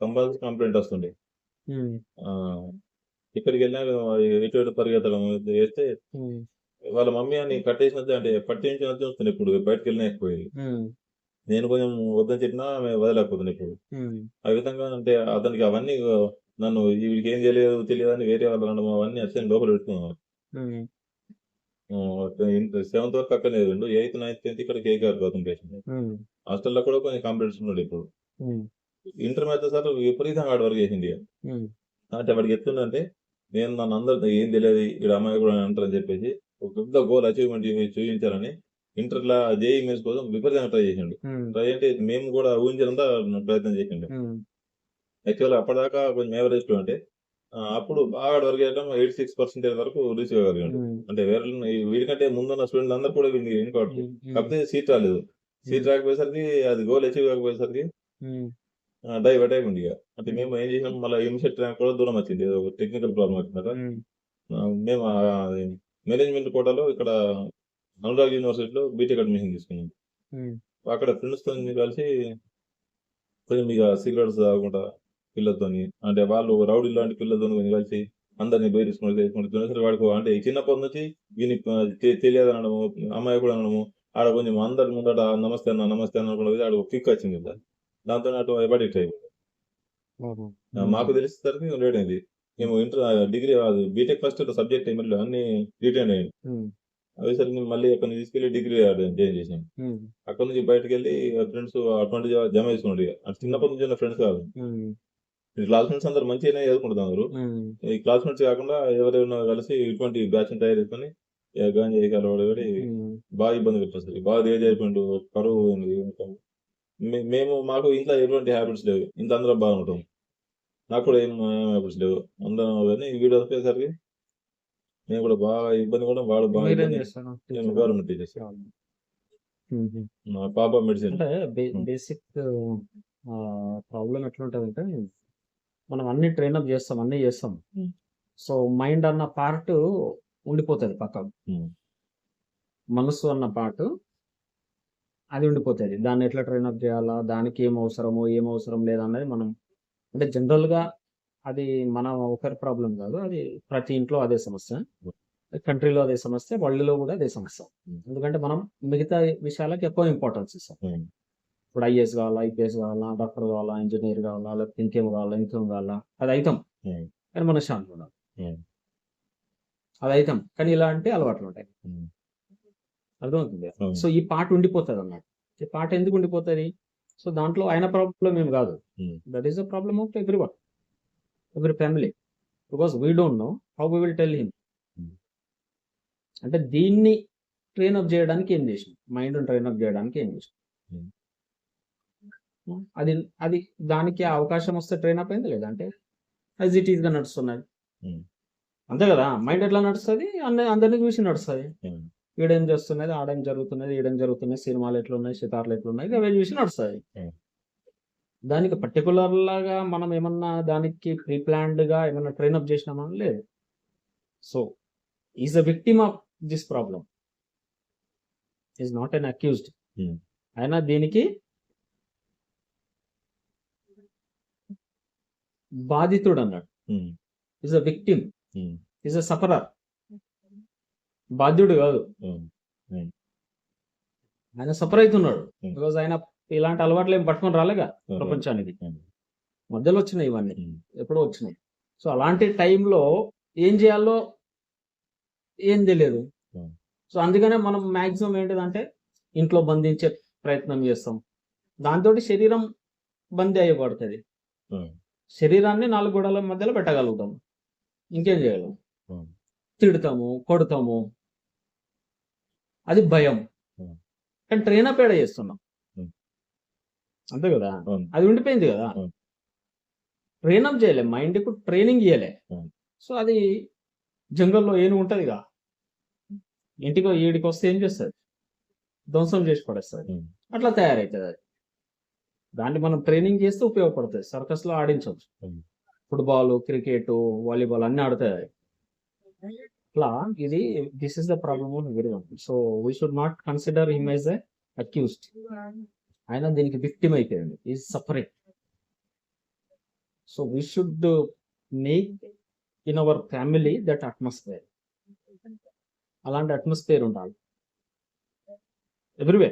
Compulsory complaint ఆ, ఇక్కడికి వెళ్ళినా ఎటు ఎటు పరిగెత్తడం వేస్తే ఉమ్, వాళ్ళ మమ్మీ అని కట్టేసినది అంటే పట్టించినది వస్తుంది ఇప్పుడు బయటకు వెళ్ళినా ఎక్కువ ఉమ్, నేను కొంచెం వద్దని చెప్పినా ఆమె వదలేకపోతుంది ఇప్పుడు. ఆ విధంగా అంటే అతనికి అవన్నీ నన్ను వీడికి ఏం తెలియదు తెలియదు అని వేరే వాళ్ళు అనడం అవన్నీ అట్లనే లోపల పెట్టుకున్నాను సెవెంత్ వరకు అక్కడనే రెండు ఎయిత్ నైన్త్ టెన్త్ ఇక్కడ కేక్ గారు గౌతమ్ పేషెంట్ హాస్టల్లో కూడా కొంచెం కాంపిటీషన్ ఉన్నాడు ఇప్పుడు. ఇంటర్ మీద సార్ విపరీతంగా హార్డ్ వర్క్ చేసింది అంటే వాడికి ఎత్తుందంటే నేను నన్ను అందరు ఏం తెలియదు ఇక్కడ అమ్మాయి కూడా అంటారని చెప్పేసి ఒక పెద్ద గోల్ అచీవ్మెంట్ చూపించాలని ఇంటర్లో జేఈ మెయిన్స్ కోసం విపరీతంగా ట్రై చేసిండు. ట్రై అంటే మేము కూడా ఊహించినంత ప్రయత్నం చేసిండు. యాక్చువల్ అప్పటిదాకా కొంచెం ఏవరేజ్ అంటే అప్పుడు బాగా వర్క్ చేయడం ఎయిటీ సిక్స్ పర్సెంటేజ్ వరకు రీచ్ అవ్వగలిగాడు అంటే వేరే వీడికంటే ముందున్న స్టూడెంట్ అందరూ కూడా ఉమ్, కాకపోతే సీట్ రాలేదు. సీట్ రాకపోయేసరికి అది గోల్ అచీవ్ కాకపోయేసరికి డైవర్ట్ అయిపోయింది ఇక. అంటే మేము. ఏం చేసాం మళ్ళీ ఇమిషియట్ ర్యాంక్ కూడా దూరం వచ్చింది. ఏదో టెక్నికల్ ప్రాబ్లం వచ్చింది కదా ఉమ్, ఆ, మేము మేనేజ్మెంట్ కోటాలో ఇక్కడ అనురాగ్ యూనివర్సిటీలో బీటెక్ అడ్మిషన్ తీసుకున్నాం. అక్కడ ఫ్రెండ్స్తో కలిసి కొంచెం ఇక సిగరెట్స్ తాగకుండా పిల్లలతో అంటే వాళ్ళు రౌడీ లాంటి పిల్లలతో కొంచెం కలిసి అందరినీ బేరించుకుంటూ చేసుకుంటూ వాడికి అంటే చిన్నప్పటి నుంచి వీని తెలియదు అనడము అమ్మాయి కూడా అనడము ఆడ కొంచెం అందరి ముందట నమస్తే అన్న నమస్తే అన్న అనుకున్నది ఆడ కిక్ వచ్చింది కదా. దాంతో అటు ఎబడిట్ అయిపోయింది మాకు తెలిసేసరికి లేట్ అయింది. మేము inter degree BTech first subject MLA అన్ని రిటైన్ అయ్యింది ఉమ్, అదేసరికి మళ్ళీ అక్కడ నుంచి తీసుకెళ్ళి డిగ్రీ జాయిన్ చేసాం అక్కడ నుంచి బయటకు వెళ్ళి ఫ్రెండ్స్ అటువంటి జమ చేసుకున్నాడు చిన్నప్పటి నుంచి ఉన్న ఫ్రెండ్స్ కాదు. క్లాస్మేట్స్ అందరు మంచిగానే చదువుకుంటున్నారు ఈ క్లాస్మేట్స్ కాకుండా ఎవరైనా కలిసి ఇటువంటి బ్యాచ్ తయారు చేసుకొని గాంజా కలవడి బాగా ఇబ్బంది పెట్టేస్తారు. బాగా అయిపోయిండు కరువు మేము మాకు ఇంట్లో ఎటువంటి హ్యాబిట్స్ లేవు. ఇంత అందరం బాగుంటాం. నాకు కూడా ఏం హ్యాబిట్స్ లేవు. అందరం కానీ వీడు వచ్చేసరికి నేను కూడా బాగా ఇబ్బంది కూడా వాడు బాగా నేను గవర్నమెంట్ మా పాప మెడిసిన్. బేసిక్ ప్రాబ్లం ఎట్లుంటదంటే మనం అన్ని ట్రైనప్ చేస్తాం అన్ని చేస్తాం. సో మైండ్ అన్న పార్ట్ ఉండిపోతుంది పక్కకు. ఉమ్. మనసు అన్న పార్ట్ అది ఉండిపోతుంది దాన్ని ఎట్లా ట్రైనప్ చేయాలా దానికి ఏం అవసరమో ఏం అవసరం లేదన్నది మనం అంటే జనరల్గా అది మన ఒకరి ప్రాబ్లం కాదు అది ప్రతి ఇంట్లో అదే సమస్య కంట్రీలో అదే సమస్య వరల్డ్లో కూడా అదే సమస్య ఉమ్. ఎందుకంటే మనం మిగతా విషయాలకు ఎక్కువ ఇంపార్టెన్స్ ఇస్తాం ఉమ్. ఇప్పుడు ఐఏఎస్ కావాలా ఐపీఎస్ కావాలా డాక్టర్ కావాలా ఇంజనీర్ కావాలా లేకపోతే ఇంకేం కావాలా ఇంకేం కావాలా అది అవుతాం ఉమ్. కానీ మన శాంతి ఉండాలి. అది అవుతాం కానీ ఇలా అంటే అలవాట్లు ఉంటాయి. అర్థమవుతుంది. సో ఈ పాట ఉండిపోతుంది అన్నట్టు ఈ పాట ఎందుకు ఉండిపోతుంది? సో దాంట్లో ఆయన ప్రాబ్లం ఏం కాదు. That is the problem of every one every family because we don't know how we will tell him. అంటే దీన్ని ట్రైన్ అప్ చేయడానికి ఏం చేసాం మైండ్ ట్రైన్ అప్ చేయడానికి ఏం చేసాం. అది అది దానికి అవకాశం వస్తే ట్రైన్ అప్ అయింది లేదంటే యాజ్ ఇట్ ఈస్గా నడుస్తున్నది. అంతే కదా? మైండ్ ఎట్లా నడుస్తుంది? అన్ని అందరినీ చూసి నడుస్తుంది. ఈడేం చేస్తున్నది ఆడేం జరుగుతున్నది ఈడేం జరుగుతున్నాయి సినిమాలు ఎట్లున్నాయి సితార్లు ఎట్లున్నాయి ఇక చూసి నడుస్తుంది Hmm. దానికి పర్టికులర్ లాగా మనం ఏమన్నా దానికి ప్రీ ప్లాన్డ్గా ఏమన్నా ట్రైన్ అప్ చేసినామా లేదు so is a victim of this problem is not an accused. అయినా దీనికి బాధితుడు అన్నాడు. Is a victim. Is a sufferer బాధ్యుడు కాదు. ఆయన సఫర్ అవుతున్నాడు. బికాజ్ ఆయన ఇలాంటి అలవాట్లు ఏం పట్టుకొని రాలేగా. ప్రపంచానికి. మధ్యలో వచ్చినాయి ఇవన్నీ. ఎప్పుడో వచ్చినాయి సో అలాంటి టైంలో ఏం చేయాలో ఏం తెలియదు. సో అందుకనే మనం మాక్సిమం ఏంటిదంటే ఇంట్లో బంధించే ప్రయత్నం చేస్తాం దాంతో శరీరం బందీ అయ్యబడుతుంది. శరీరాన్ని నాలుగు గోడల మధ్యలో పెట్టగలుగుతాం ఇంకేం చేయగలం. తిడతాము కొడతాము అది భయం. కానీ ట్రైన్ అప్ ఏడ చేస్తున్నాం. అంతే కదా. అది ఉండిపోయింది కదా. ట్రైన్ అప్ చేయలే మైండ్కు ట్రైనింగ్ ఇవ్వలే అవును. సో అది జంగల్లో ఏనుగు ఉంటది కదా ఇంటికి ఈడికి వస్తే ఏం చేస్తుంది ధ్వంసం చేసి పడేస్తుంది. అట్లా తయారవుతుంది అది దాన్ని మనం ట్రైనింగ్ చేస్తే ఉపయోగపడుతుంది సర్కస్లో ఆడించవచ్చు. ఫుట్బాల్ క్రికెట్ వాలీబాల్ అన్ని ఆడుతాయి అది. ఇట్లా ఇది this is the problem of very one so we should not consider him a accused ఆయన దీనికి విక్టిమ్ అయిపోయింది is suffering so we should make in our family that atmosphere అలాంటి అట్మాస్ఫియర్ ఉండాలి. Every way.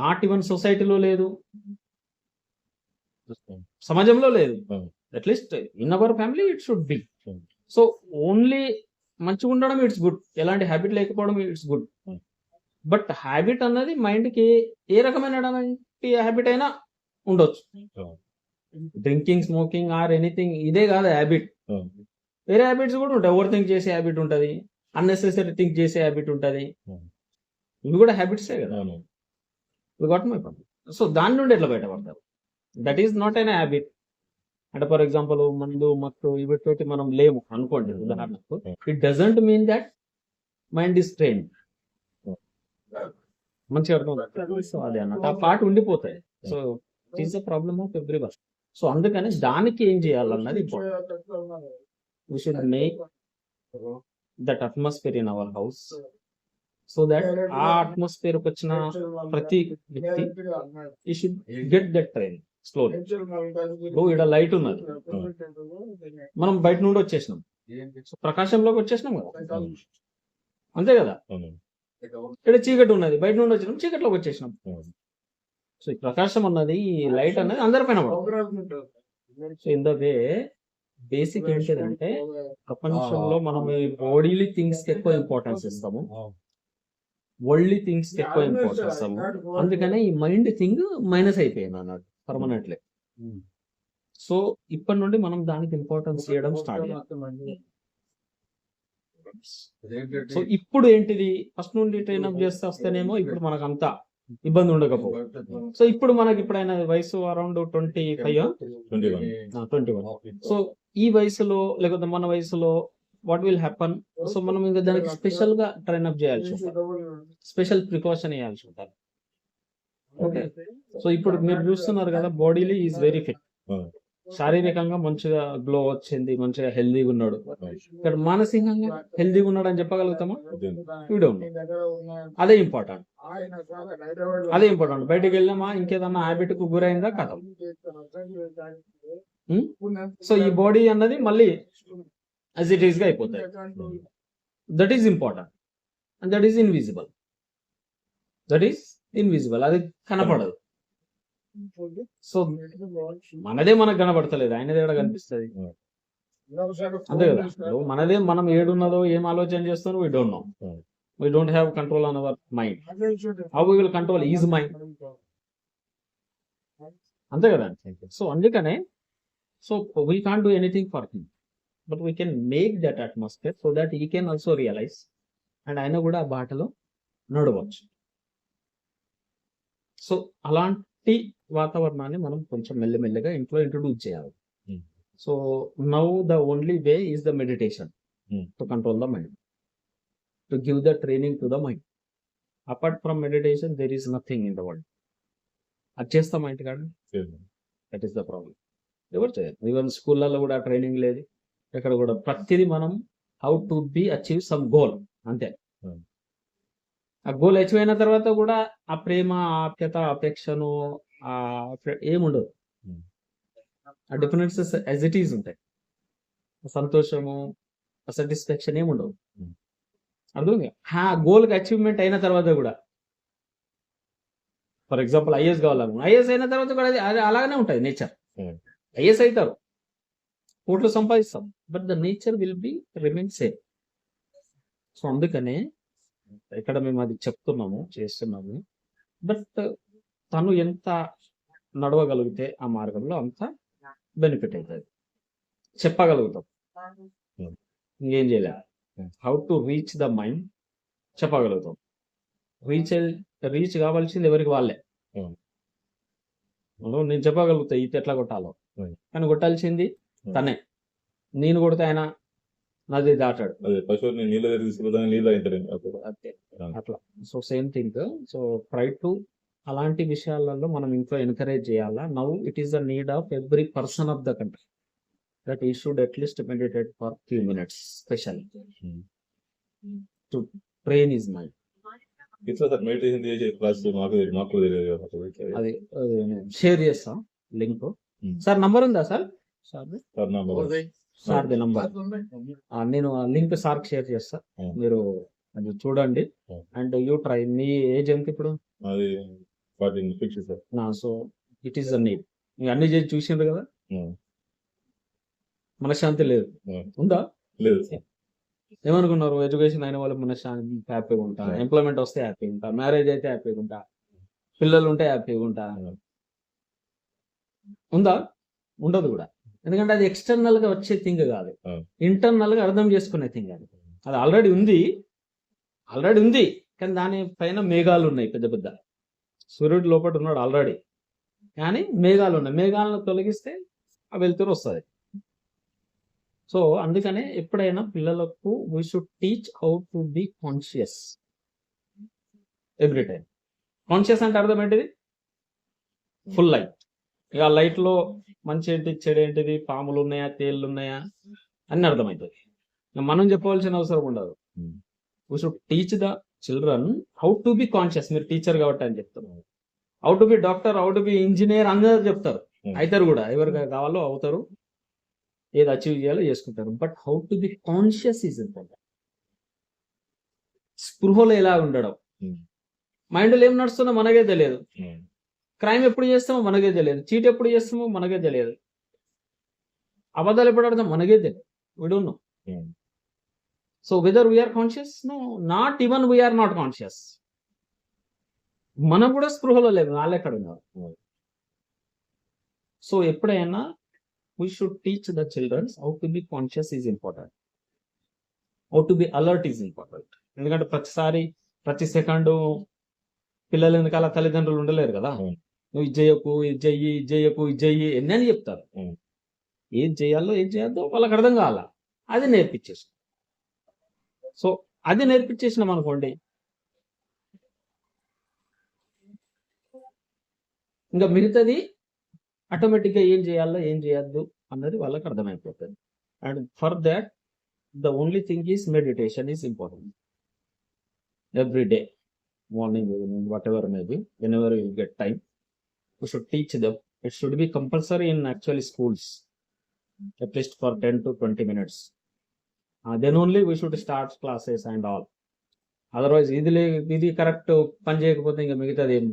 నాట్ ఈవెన్ సొసైటీలో లేదు. సమాజంలో లేదు. At least in our family it should be. So only మంచిగా ఉండడం ఇట్స్ గుడ్ ఎలాంటి హ్యాబిట్ లేకపోవడం ఇట్స్ గుడ్. బట్ హ్యాబిట్ అన్నది మైండ్కి ఏ రకమైన హ్యాబిట్ అయినా ఉండొచ్చు. డ్రింకింగ్ స్మోకింగ్ ఆర్ ఎనీథింగ్ ఇదే కాదు హ్యాబిట్ Hmm. వేరే హ్యాబిట్స్ కూడా ఉంటాయి. ఓవర్ థింక్ చేసే హ్యాబిట్ ఉంటది. అన్నెసెసరీ థింక్ చేసే హ్యాబిట్ ఉంటది. Hmm. ఇవి కూడా హ్యాబిట్సే కదా. గాట్ మై సో దాని నుండి ఎట్లా బయటపడతారు that is not an habit అంటే ఫర్ ఎగ్జాంపుల్ మందు మత్తు వీటితోటి మనం లేము అనుకోండి ఉదాహరణకు. It doesn't mean that mind is train మంచిగా అర్థం సో అదే అన్నట్టు ఆ పాట ఉండిపోతాయి. So it is the problem of every one so అందుకని దానికి ఏం చేయాలన్నది we should make that atmosphere in our house so that ఆ అట్మాస్ఫియర్ వచ్చిన ప్రతి వ్యక్తి he should get that train slowly ఇప్పుడు ఇక్కడ లైట్ ఉన్నది. మనం బయట నుండి వచ్చేసినాం. ప్రకాశంలోకి వచ్చేసినాం కదా? అంతే కదా? ఇక్కడ చీకటి ఉన్నది. బయట నుండి వచ్చినాం చీకటిలోకి వచ్చేసినాం. సో ఈ ప్రకాశం అన్నది ఈ లైట్ అన్నది అందరిపైన పడదు. So in the way basic ఏంటిదంటే ప్రపంచంలో మనం ఈ బాడీలీ థింగ్స్కి ఎక్కువ ఇంపార్టెన్స్ ఇస్తాము. వరల్డ్లీ థింగ్స్కి ఎక్కువ ఇంపార్టెన్స్ ఇస్తాము. అందుకనే ఈ మైండ్ థింగ్ మైనస్ అయిపోయింది అన్నట్టు పర్మనెంట్లీ సో ఇప్పటి నుండి మనం దానికి ఇంపార్టెన్స్ ఇవ్వడం స్టార్ట్ సో ఇప్పుడు ఏంటిది? ఫస్ట్ నుండి ట్రైన్ అప్ చేస్తే వస్తేనేమో ఇప్పుడు మనకు అంత ఇబ్బంది ఉండకపో సో ఇప్పుడు మనకి ఇప్పుడైనా వయసు around twenty five twenty one twenty one so ఈ వయసులో లేకపోతే మన వయసులో వాట్ విల్ హ్యాపన్ సో మనం ఇంకా దానికి స్పెషల్గా ట్రైన్ అప్ చేయాల్సి ఉంటుంది స్పెషల్ ప్రికాషన్ వేయాల్సి ఉంటుంది ఓకే. సో ఇప్పుడు మీరు చూస్తున్నారు కదా bodily is very fit Hmm. శారీరకంగా మంచిగా గ్లో వచ్చింది మంచిగా హెల్దీగా ఉన్నాడు. ఇక్కడ మానసికంగా హెల్దీగా ఉన్నాడు అని చెప్పగలుగుతామా వీడు అదే ఇంపార్టెంట్ అదే ఇంపార్టెంట్ బయటికి వెళ్ళామా? ఇంకేదన్నా హ్యాబిట్కు గురైందా కథం సో ఈ బాడీ అన్నది మళ్ళీ యాజ్ ఇట్ ఈస్గా అయిపోతాయి. That is important and that is invisible that is invisible అది కనపడదు. సో మనదే మనకు కనబడతలేదు. ఆయనది ఎక్కడ కనిపిస్తుంది. అంతే కదా. మనదే మనం ఏడున్నదో ఏం ఆలోచన చేస్తారో? We don't know Hmm. We don't have control on our mind how we will control is mind అంతే కదా. సో అందుకనే so we can't do anything for him but we can make that atmosphere so that he can also realize and ఆయన కూడా ఆ బాటలో నడవచ్చు. So అలాంటి వాతావరణాన్ని మనం కొంచెం మెల్లిమెల్లిగా ఇంట్లో ఇంట్రొడ్యూస్ చేయాలి. Hmm. So now the only way is the meditation. To control the mind to give the training to the mind apart from meditation there is nothing in the world అది చేస్తామా ఇంటికాడ దట్ ఈస్ ద ప్రాబ్లం ఎవరు చేయరు. Even స్కూళ్ళల్లో కూడా training లేదు. ఇక్కడ కూడా ప్రతిదీ మనం how to be achieve some goal అంతే. Hmm. ఆ గోల్ అచీవ్ అయిన తర్వాత కూడా ఆ ప్రేమ ఆప్యత అపేక్షను ఆ ఏముండదు. ఆ డిఫరెన్సెస్ యాజ్ ఇట్ ఈస్ ఉంటాయి. సంతోషము సాటిస్ఫాక్షన్ ఏముండవు. అర్థం ఆ గోల్కి అచీవ్మెంట్ అయిన తర్వాత కూడా. ఫర్ ఎగ్జాంపుల్ ఐఏఎస్ కావాలనుకున్నా ఐఏఎస్ అయిన తర్వాత కూడా అది అలాగనే ఉంటుంది నేచర్. ఐఏఎస్ అవుతారు కోట్లు సంపాదిస్తాం. But the nature will B remain same so అందుకనే ఇక్కడ మేము అది చెప్తున్నాము చేస్తున్నాము బట్ తను ఎంత నడవగలిగితే ఆ మార్గంలో అంత బెనిఫిట్ అవుతుంది చెప్పగలుగుతాం. ఇంకేం చేయలేం. How to reach the mind చెప్పగలుగుతాం రీచ్ రీచ్ కావాల్సింది ఎవరికి వాళ్ళే నేను చెప్పగలుగుతా ఈత ఎట్లా కొట్టాలో. కానీ కొట్టాల్సింది. తనే నేను కొడితే ఆయన నది దాటాడు. అదే పశువుని నీళ్ళ తీసుకుపోతాను అంతే. అట్లా. So same thing. So try to అలాంటి విషయాలలో మనం ఇంట్లో ఎంకరేజ్ చేయాలా? Now it is the need of every person of the country that ఈ should at least meditate for few minutes special Hmm. To train his mind. ఇట్లా sir meditation చేసే class మాకు తెలియదు, మాకు కూడా తెలియదు కదా అసలు. అది షేర్ చేస్తాం లింక్. Hmm. సార్ నంబర్ ఉందా సార్? Sir number. సార్ది నంబర్ నేను లింక్ సార్కి షేర్ చేస్తా. మీరు అది చూడండి. And you try. Me age ఎంత ఇప్పుడు? Sir. So it is the need అన్ని చేసి చూసిండ్రు కదా? మనశ్శాంతి లేదు. ఉందా? లేదు సార్. ఏమనుకున్నారు? ఎడ్యుకేషన్ అయిన వాళ్ళు మనశ్శాంతి హ్యాపీగా ఉంటా. ఎంప్లాయ్మెంట్ వస్తే హ్యాపీగా ఉంటా. మ్యారేజ్ అయితే హ్యాపీగా ఉంటా. పిల్లలు ఉంటే హ్యాపీగా ఉంటా. ఉందా? ఉండదు కూడా. ఎందుకంటే అది ఎక్స్టర్నల్గా వచ్చే థింగ్ కాదు. ఇంటర్నల్గా అర్థం చేసుకునే థింగ్ అది. అది ఆల్రెడీ ఉంది. ఆల్రెడీ ఉంది. కానీ దాని పైన మేఘాలు ఉన్నాయి పెద్ద పెద్ద. సూర్యుడు లోపల ఉన్నాడు ఆల్రెడీ కానీ మేఘాలు ఉన్నాయి. మేఘాలను తొలగిస్తే ఆ వెలుతురు వస్తుంది. సో అందుకనే ఎప్పుడైనా పిల్లలకు we should teach how to be conscious every time conscious అంటే అర్థం ఏంటిది? ఫుల్ లైట్ ఇక light లో మంచి ఏంటి చెడు ఏంటిది పాములు ఉన్నాయా తేళ్ళు ఉన్నాయా అన్ని అర్థమవుతుంది మనం చెప్పవలసిన అవసరం ఉండదు. Hmm. We should teach the children how to be conscious మీరు టీచర్ కాబట్టి అని చెప్తారు how to be doctor how to be engineer అందరూ చెప్తారు. Hmm. అవుతారు కూడా. ఎవరికి కావాలో అవుతారు. ఏది అచీవ్ చేయాలో చేసుకుంటారు. But how to be conscious is important స్పృహలో ఎలా ఉండడం? Hmm. మైండ్లో ఏం నడుస్తుందో మనకే తెలియదు. Hmm. క్రైమ్ ఎప్పుడు చేస్తామో మనకే తెలియదు. చీట్ ఎప్పుడు చేస్తామో మనకే తెలియదు. అబద్ధాలు ఎప్పుడు ఆడతాం మనకే తెలియదు. విడు no Hmm. So whether we are conscious no not even we are not conscious మనం కూడా స్పృహలో లేదు వాళ్ళు ఎక్కడ ఉన్నారు? Hmm. సో ఎప్పుడైనా we should teach the children how to be conscious is important how to be alert is important ఎందుకంటే ప్రతిసారి ప్రతి సెకండ్ పిల్లల వెనకాల తల్లిదండ్రులు ఉండలేరు కదా? Hmm. నువ్వు ఇది చేయకు ఇది చెయ్యి ఇది చేయకు ఇది చెయ్యి ఎన్ని అని చెప్తారు. ఏం చేయాలో ఏం చేయొద్దో వాళ్ళకి అర్థం కావాల. అది నేర్పించేసి సో అది నేర్పించేసినాం అనుకోండి. ఇంకా మిగతాది ఆటోమేటిక్గా ఏం చేయాలో ఏం చేయొద్దు అన్నది వాళ్ళకి అర్థమైపోతుంది. And for that the only thing is meditation is important. Every day morning evening whatever maybe whenever you get time. You should teach them it should be compulsory in actually schools at least for ten to twenty minutes then only we should start classes and all otherwise ఇది లే ఇది correct పని చేయకపోతే ఇంకా మిగతాది ఏం.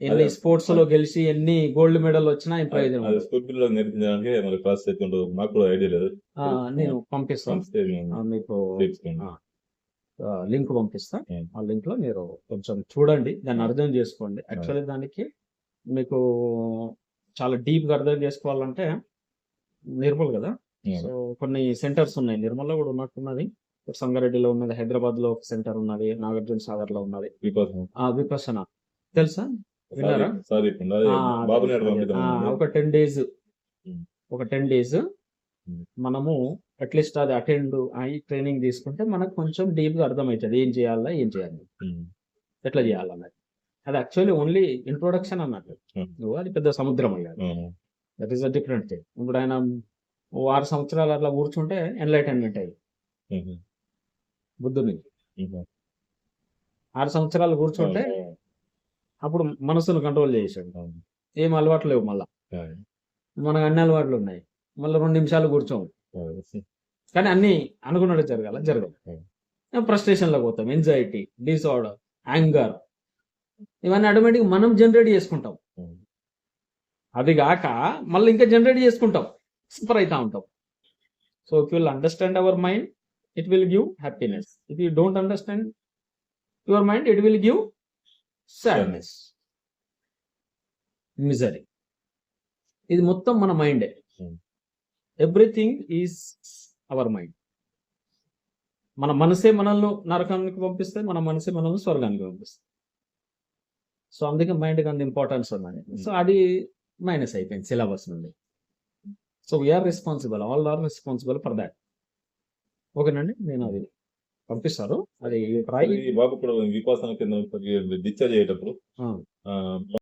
ఎన్ని. స్పోర్ట్స్లో గెలిచి ఎన్ని గోల్డ్ మెడల్ వచ్చినా ఏం ప్రయోజనం? మాకు కూడా ఐడియా లేదు. నేను పంపిస్తాను మీకు. లింక్ పంపిస్తా. Hmm. ఆ లింక్లో మీరు కొంచెం చూడండి. దాన్ని అర్థం చేసుకోండి. యాక్చువల్లీ దానికి మీకు చాలా డీప్గా అర్థం చేసుకోవాలంటే నిర్మల్ కదా? Hmm. సో కొన్ని సెంటర్స్ ఉన్నాయి. నిర్మల్లో కూడా ఉన్నట్టున్నది సంగారెడ్డిలో ఉన్నది హైదరాబాద్లో ఒక సెంటర్ ఉన్నది నాగార్జున సాగర్లో ఉన్నది. విపసన. తెలుసా? విన్నారా? ఒక టెన్ డేస్. Hmm. ఒక టెన్ డేస్ Hmm. మనము అట్లీస్ట్ అది అటెండ్ అయ్యి ట్రైనింగ్ తీసుకుంటే మనకు కొంచెం డీప్గా అర్థమవుతుంది. ఏం చేయాలా ఏం చేయాలి? ఉమ్. ఎట్లా చేయాలన్నది. అది యాక్చువల్లీ ఓన్లీ ఇంట్రొడక్షన్ అన్నట్టు Hmm. నువ్వు అది పెద్ద సముద్రం అయ్యాలి ఉమ్. That is a different thing ఇప్పుడు ఆయన ఆరు సంవత్సరాలు అట్లా కూర్చుంటే ఎన్లైటైన్మెంట్ అయ్యి ఉమ్. బుద్ధుని ఉమ్. ఆరు సంవత్సరాలు కూర్చుంటే అప్పుడు మనసును కంట్రోల్ చేసాడు అవును. ఏం అలవాట్లు లేవు మళ్ళా. మనకు అన్ని అలవాట్లు ఉన్నాయి మళ్ళీ రెండు నిమిషాలు కూర్చోము. కానీ అన్ని అనుకున్నట్టు జరగాల జరగదు Hmm. ఫ్రస్ట్రేషన్లో పోతాం ఎంజైటీ డిసార్డర్ యాంగర్ ఇవన్నీ ఆటోమేటిక్ మనం జనరేట్ చేసుకుంటాం. అది కాక మళ్ళీ ఇంకా జనరేట్ చేసుకుంటాం. సూపర్ అవుతా ఉంటాం. So if will understand our mind it will give happiness if you don't understand your mind it will give sadness misery ఇది మొత్తం మన మైండే. ఎవ్రీథింగ్ ఈజ్ అవర్ మైండ్ మన మనసే మనల్ని నరకానికి పంపిస్తే మన మనసే మనల్ని స్వర్గానికి పంపిస్తుంది. సో అందుకే మైండ్కి అంత ఇంపార్టెన్స్ ఉన్నది. సో అది మైనస్ అయిపోయింది సిలబస్ నుండి. So we are responsible all are responsible for that ఓకేనండి? నేను అది పంపిస్తారు అది బాబు కూడా విపాసన కింద డిశ్చార్జ్ అయ్యేటప్పుడు